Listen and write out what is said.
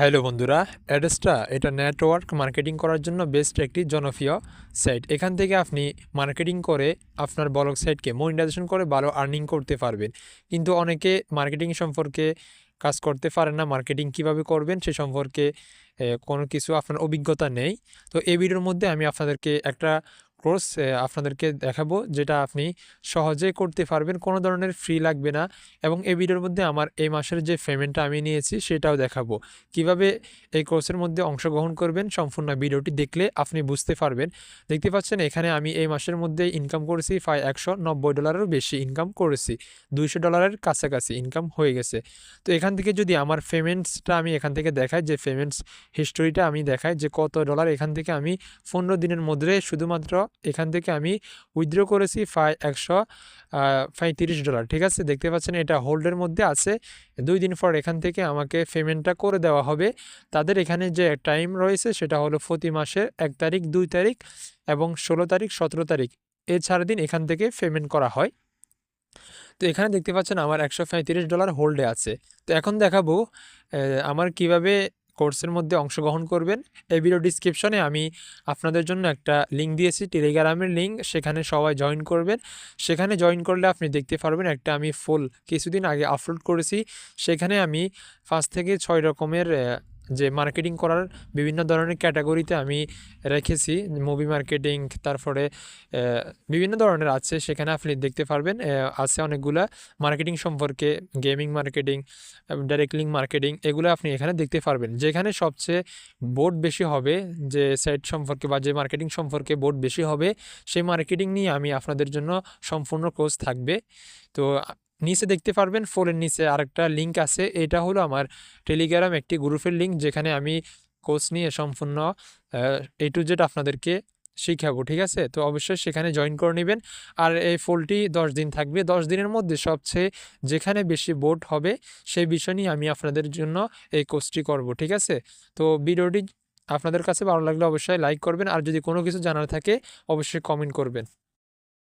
Hello বন্ধুরা অ্যাডেস্টা এটা network marketing করার জন্য বেস্ট একটি জনপ্রিয় সাইট এখান থেকে আপনি মার্কেটিং করে আপনার ব্লগ সাইটকে মনিটাইজেশন করে ভালো আর্নিং করতে পারবেন। কিন্তু অনেকে মার্কেটিং সম্পর্কে কাজ করতে পারেন না মার্কেটিং কীভাবে করবেন সে সম্পর্কে কোনো কিছু আপনার অভিজ্ঞতা নেই। তো এই ভিডিওর মধ্যে আমি আপনাদেরকে একটা কোর্স আপনাদেরকে দেখাবো যেটা আপনি সহজে করতে পারবেন, কোনো ধরনের ফ্রি লাগবে না এবং এই ভিডিওর মধ্যে আমার এই মাসের যে পেমেন্টটা আমি নিয়েছি সেটাও দেখাবো। কীভাবে এই কোর্সের মধ্যে অংশগ্রহণ করবেন, সম্পূর্ণ ভিডিওটি দেখলে আপনি বুঝতে পারবেন। দেখতে পাচ্ছেন, এখানে আমি এই মাসের মধ্যে ইনকাম করেছি প্রায় একশো নব্বই ডলারেরও বেশি ইনকাম করেছি। দুইশো ডলারের কাছাকাছি ইনকাম হয়ে গেছে। তো এখান থেকে যদি আমার পেমেন্টসটা আমি এখান থেকে দেখাই, যে পেমেন্টস হিস্টোরিটা আমি দেখাই, যে কত ডলার এখান থেকে আমি পনেরো দিনের মধ্যে শুধুমাত্র এখান থেকে আমি উইথড্র করেছি প্রায় একশো প্রায় তিরিশ ডলার ঠিক আছে? দেখতে পাচ্ছেন এটা হোল্ডের মধ্যে আছে। দুই দিন পর এখান থেকে আমাকে পেমেন্টটা করে দেওয়া হবে। তাদের এখানে যে টাইম রয়েছে সেটা হলো প্রতি মাসের এক তারিখ, দুই তারিখ এবং ষোলো তারিখ, সতেরো তারিখ। চার দিন এখান থেকে পেমেন্ট করা হয়। তো এখানে দেখতে পাচ্ছেন আমার একশো পঁয়ত্রিশ ডলার হোল্ডে আছে। তো এখন দেখাবো আমার কীভাবে কোর্সের মধ্যে অংশগ্রহণ করবেন। এই ভিডিও ডিসক্রিপশনে আমি আপনাদের জন্য একটা লিঙ্ক দিয়েছি টেলিগ্রামের লিঙ্ক সেখানে সবাই জয়েন করবেন। সেখানে জয়েন করলে আপনি দেখতে পারবেন একটা আমি ফুল কিছুদিন আগে আপলোড করেছি। সেখানে আমি পাঁচ থেকে ছয় রকমের যে মার্কেটিং করার বিভিন্ন ধরনের ক্যাটাগরিতে আমি রেখেছি। মুভি মার্কেটিং তারপরে বিভিন্ন ধরনের আছে, সেখানে আপনি দেখতে পারবেন আছে অনেকগুলা মার্কেটিং সম্পর্কে gaming marketing direct link marketing এগুলো আপনি এখানে দেখতে পারবেন। যেখানে সবচেয়ে বোর্ড বেশি হবে, যে সাইট সম্পর্কে বা যে মার্কেটিং সম্পর্কে বোর্ড বেশি হবে, সেই মার্কেটিং নিয়ে আমি আপনাদের জন্য সম্পূর্ণ কোর্স থাকবে। তো নিচে দেখতে পারবেন ফোনের নিচে আরেকটা লিঙ্ক আছে। এটা হলো আমার টেলিগ্রাম একটি গ্রুপের লিঙ্ক যেখানে আমি কোর্স নিয়ে সম্পূর্ণ এ টু জেড আপনাদেরকে শিখাবো, ঠিক আছে? তো অবশ্যই সেখানে জয়েন করে নেবেন। আর এই ফোলটি দশ দিন থাকবে। দশ দিনের মধ্যে সবচেয়ে যেখানে বেশি বোর্ড হবে, সেই বিষয় নিয়ে আমি আপনাদের জন্য এই কোর্সটি করব, ঠিক আছে? তো ভিডিওটি আপনাদের কাছে ভালো লাগলে অবশ্যই লাইক করবেন। আর যদি কোনো কিছু জানার থাকে, অবশ্যই কমেন্ট করবেন।